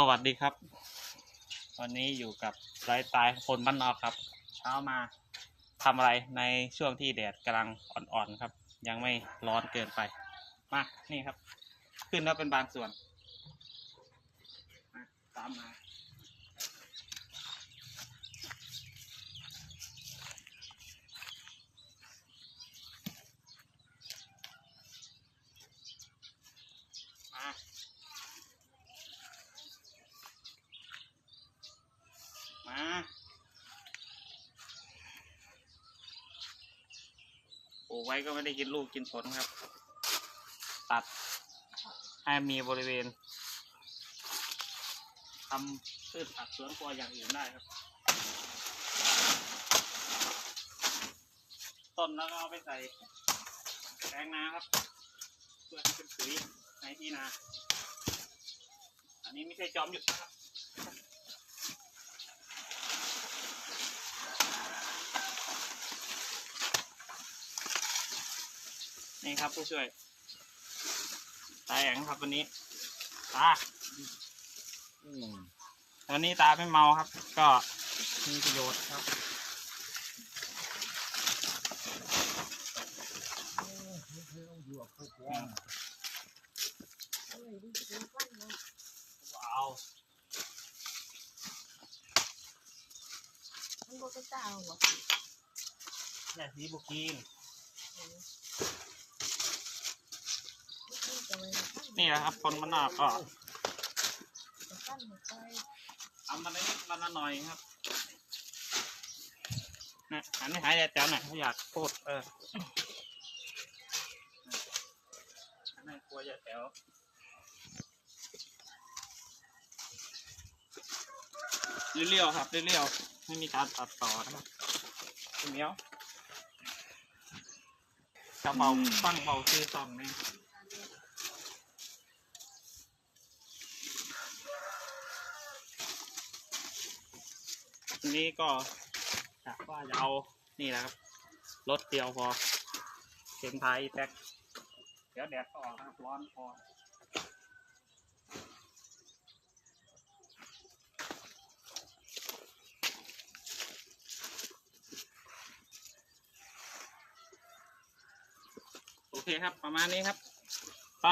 สวัสดีครับ วันนี้อยู่กับไลฟ์สไตล์คนบ้านนอกครับ เช้ามาทำอะไรในช่วงที่แดดกำลังอ่อนๆครับ ยังไม่ร้อนเกินไป มานี่ครับ ขึ้นแล้วเป็นบางส่วนมาตามมา ลูกไว้ก็ไม่ได้กินลูกกินผลครับ ตัดให้มีบริเวณทำพืชผักสวนครัวอย่างอื่นได้ครับ ต้นแล้วก็เอาไปใส่แปลงนาครับเพื่อให้เป็นปุ๋ยในที่นา อันนี้ไม่ใช่จอมหยุดนะครับ นี่ครับผู้ช่วยตาแองครับวันนี้ ตาวันนี้ตาไม่เมาครับ ก็มีประโยชน์ครับว้าวมันบอกก็เจ้าเหรอเนี่ยสีบุกีน นี่แหละครับคนมันนอกก็ตั้นทำมันนิดมันหน่อยครับนะหันไปหายายแจ๋วหน่อยเขาอยากพูดเออหันกลัวยาแจ๋วเรียวๆครับเรียวๆไม่มีการตัดต่อนะครับเหนียวจะเบาฟังเบาคือซองนี่ นี้ก็กะว่าจะเอานี่แหละครับรถเดียวพอเข็มท้ายแท็กเดี๋ยวแดดก็ออกนะครับร้อนพอโอเคครับ ประมาณนี้ครับ ไป